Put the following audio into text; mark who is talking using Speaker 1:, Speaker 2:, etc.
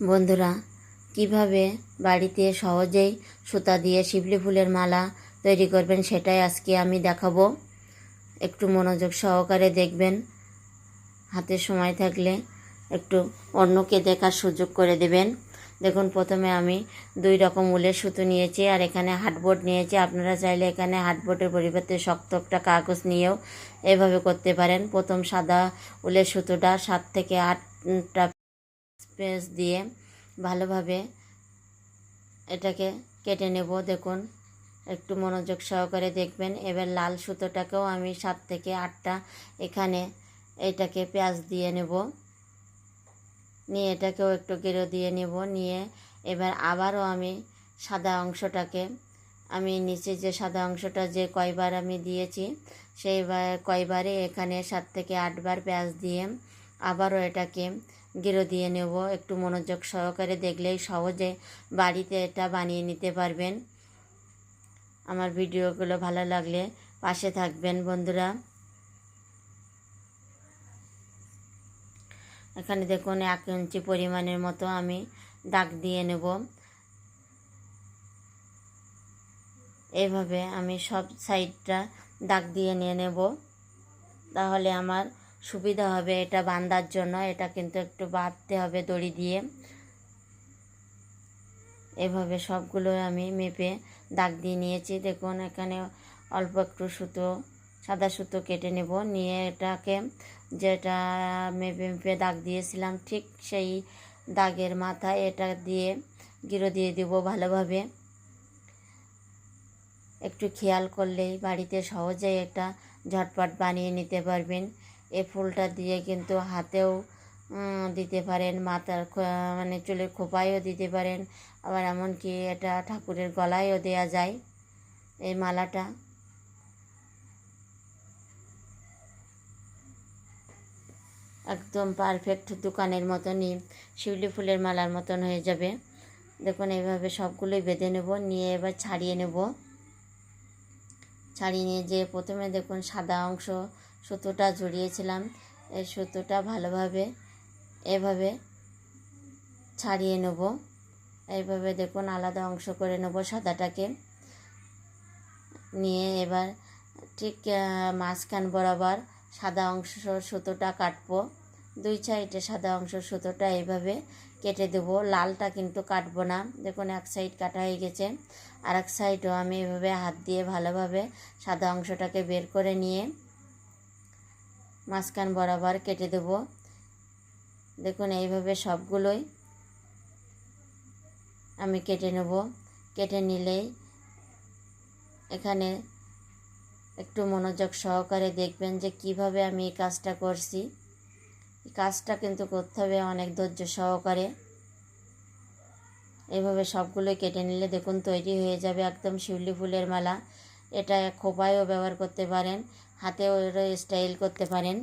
Speaker 1: বন্ধুরা, কীভাবে বাড়িতে সহজেই সুতা দিয়ে শিবলি ফুলের মালা তৈরি করবেন সেটাই আজকে আমি দেখাবো। একটু মনোযোগ সহকারে দেখবেন। হাতে সময় থাকলে একটু অন্যকে দেখার সুযোগ করে দেবেন। দেখুন, প্রথমে আমি দুই রকম উলের সুতো নিয়েছি আর এখানে হাটবোর্ড নিয়েছি। আপনারা চাইলে এখানে হাটবোর্ডের পরিবর্তে শক্ত একটা কাগজ নিয়েও এভাবে করতে পারেন। প্রথম সাদা উলের সুতোটা সাত থেকে আটটা স্পেস দিয়ে ভালোভাবে এটাকে কেটে নেব। দেখুন, একটু মনোযোগ সহকারে দেখবেন। এবার লাল সুতোটাকেও আমি সাত থেকে আটটা এখানে এটাকে পেঁয়াজ দিয়ে নেব। নিয়ে এটাকেও একটু গেরো দিয়ে নেব। নিয়ে এবার আবারও আমি সাদা অংশটাকে, আমি নিচে যে সাদা অংশটা যে কয়বার আমি দিয়েছি সেই কয়বারে এখানে সাত থেকে আটবার পেঁয়াজ দিয়ে আবারও এটাকে গেরো দিয়ে নেব। একটু মনোযোগ সহকারে দেখলেই সহজে বাড়িতে এটা বানিয়ে নিতে পারবেন। আমার ভিডিওগুলো ভালো লাগলে পাশে থাকবেন বন্ধুরা। এখানে দেখুন এক ইঞ্চি পরিমাণের মতো আমি দাগ দিয়ে নেব। এইভাবে আমি সব সাইডটা দাগ দিয়ে নিয়ে নেব। তাহলে আমার সুবিধা হবে এটা বাঁধার জন্য, এটা কিন্তু একটু বাঁধতে হবে দড়ি দিয়ে। এভাবে সবগুলো আমি মেপে দাগ দিয়ে নিয়েছি। দেখুন, এখানে অল্প একটু সুতো, সাদা সুতো কেটে নেব। নিয়ে এটাকে যেটা মেপে মেপে দাগ দিয়েছিলাম, ঠিক সেই দাগের মাথায় এটা দিয়ে গিরো দিয়ে দেবো ভালোভাবে। একটু খেয়াল করলেই বাড়িতে সহজেই একটা ঝটপট বানিয়ে নিতে পারবেন। এ ফুলটা দিয়ে কিন্তু হাতেও দিতে পারেন, মাথার মানে চুলের খোপায়ও দিতে পারেন। আবার এমনকি এটা ঠাকুরের গলায়ও দেয়া যায় এই মালাটা। একদম পারফেক্ট দোকানের মতনই, শিউলি ফুলের মালার মতন হয়ে যাবে। দেখুন, এইভাবে সবগুলোই বেঁধে নেব, নিয়ে এবার ছাড়িয়ে নেব। ছাড়িয়ে নিয়ে যে প্রথমে দেখুন সাদা অংশ সুতোটা জড়িয়েছিলাম। এই সুতোটা ভালোভাবে, এভাবে ছাড়িয়ে নেব। এইভাবে দেখুন, আলাদা অংশ করে নেব সাদাটাকে। নিয়ে এবার ঠিক মাঝখান বরাবর সাদা অংশ সুতোটা কাটবো। দুই সাইডে সাদা অংশ সুতোটা এইভাবে কেটে দেবো। লালটা কিন্তু কাটবো না। দেখুন, এক সাইড কাটা হয়ে গেছে। আর এক সাইডও আমি এভাবে হাত দিয়ে ভালোভাবে সাদা অংশটাকে বের করে নিয়ে মাঝখান বরাবর কেটে দেব। দেখুন, এইভাবে সবগুলোই আমি কেটে নেব। কেটে নিলেই এখানে একটু মনোযোগ সহকারে দেখবেন যে কীভাবে আমি এই কাজটা করছি। কাজটা কিন্তু করতে হবে অনেক ধৈর্য সহকারে। এভাবে সবগুলোই কেটে নিলে দেখুন, তৈরি হয়ে যাবে একদম শিউলি ফুলের মালা। এটা খোপায়ও ব্যবহার করতে পারেন হাতেও এটা স্টাইল করতে পারেন।